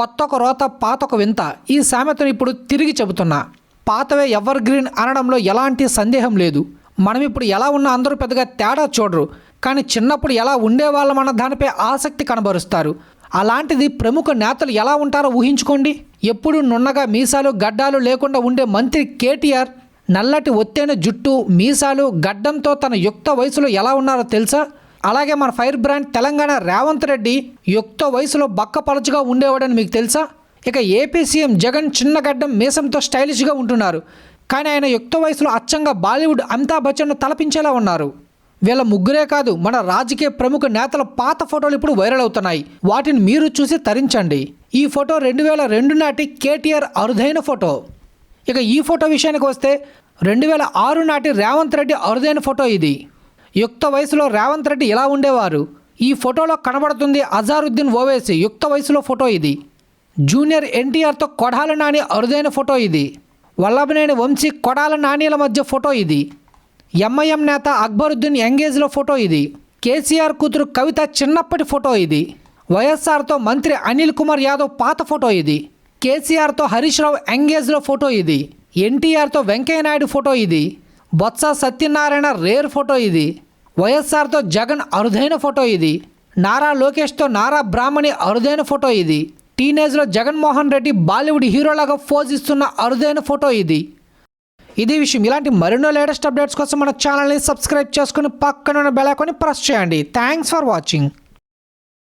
కొత్తొక రోత పాతొక వింత. ఈ సామెతను ఇప్పుడు తిరిగి చెబుతున్నా. పాతవే ఎవర్ గ్రీన్ అనడంలో ఎలాంటి సందేహం లేదు. మనం ఇప్పుడు ఎలా ఉన్నా అందరూ పెద్దగా తేడా చూడరు. కానీ చిన్నప్పుడు ఎలా ఉండేవాళ్ళమన్న దానిపై ఆసక్తి కనబరుస్తారు. అలాంటిది ప్రముఖ నేతలు ఎలా ఉంటారో ఊహించుకోండి. ఎప్పుడు నున్నగా మీసాలు గడ్డాలు లేకుండా ఉండే మంత్రి కేటీఆర్ నల్లటి ఒత్తైన జుట్టు మీసాలు గడ్డంతో తన యుక్త వయసులో ఎలా ఉన్నారో తెలుసా? అలాగే మన ఫైర్ బ్రాండ్ తెలంగాణ రేవంత్ రెడ్డి యుక్త వయసులో బక్కపలచుగా ఉండేవాడని మీకు తెలుసా? ఇక ఏపీ సీఎం జగన్ చిన్న గడ్డం మీసంతో స్టైలిష్గా ఉంటున్నారు. కానీ ఆయన యుక్త వయసులో అచ్చంగా బాలీవుడ్ అమితాబ్ బచ్చన్ను తలపించేలా ఉన్నారు. వీళ్ళ ముగ్గురే కాదు మన రాజకీయ ప్రముఖ నేతల పాత ఫోటోలు ఇప్పుడు వైరల్ అవుతున్నాయి. వాటిని మీరు చూసి తరించండి. ఈ ఫోటో రెండు వేల రెండు నాటి కేటీఆర్ అరుదైన ఫోటో. ఇక ఈ ఫోటో విషయానికి వస్తే రెండు వేల ఆరు నాటి రేవంత్ రెడ్డి అరుదైన ఫోటో ఇది. యుక్త వయసులో రేవంత్ రెడ్డి ఇలా ఉండేవారు? ఈ ఫోటోలో కనబడుతుంది అజారుద్దీన్ ఓవేసి. యుక్త వయసులో ఫోటో ఇది. జూనియర్ ఎన్టీఆర్తో కొడాల నాని అరుదైన ఫోటో ఇది. వల్లభనేని వంశీ కొడాల నానిల మధ్య ఫోటో ఇది. ఎంఐఎం నేత అక్బరుద్దీన్ యంగేజ్లో ఫోటో ఇది. కేసీఆర్ కూతురు కవిత చిన్నప్పటి ఫోటో ఇది. వైఎస్ఆర్తో మంత్రి అనిల్ కుమార్ యాదవ్ పాత ఫోటో ఇది. కేసీఆర్తో హరీష్ రావు యంగేజ్లో ఫోటో ఇది. ఎన్టీఆర్తో వెంకయ్యనాయుడు ఫోటో ఇది. బొత్స సత్యనారాయణ రేర్ ఫోటో ఇది. వైఎస్ఆర్తో జగన్ అరుదైన ఫోటో ఇది. నారా లోకేష్తో నారా బ్రాహ్మణి అరుదైన ఫోటో ఇది. టీనేజ్లో జగన్మోహన్ రెడ్డి బాలీవుడ్ హీరోలాగా ఫోజ్ ఇస్తున్న అరుదైన ఫోటో ఇది. ఇదే విషయం. ఇలాంటి మరెన్నో లేటెస్ట్ అప్డేట్స్ కోసం మన ఛానల్ని సబ్స్క్రైబ్ చేసుకుని పక్కన ఉన్న ఐకాన్ని ప్రెస్ చేయండి. Thanks for watching.